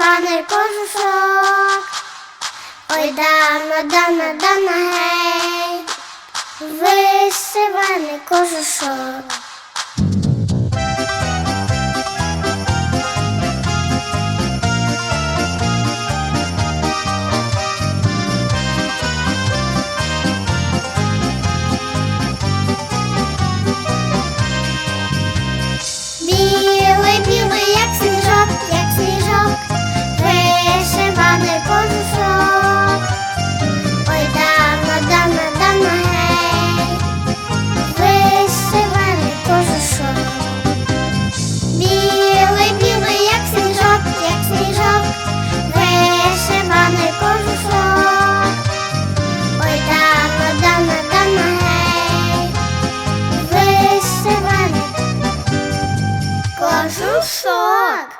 вишиваний кожушок. Ой, дана, дана, дана, гей, вишиваний кожушок. sock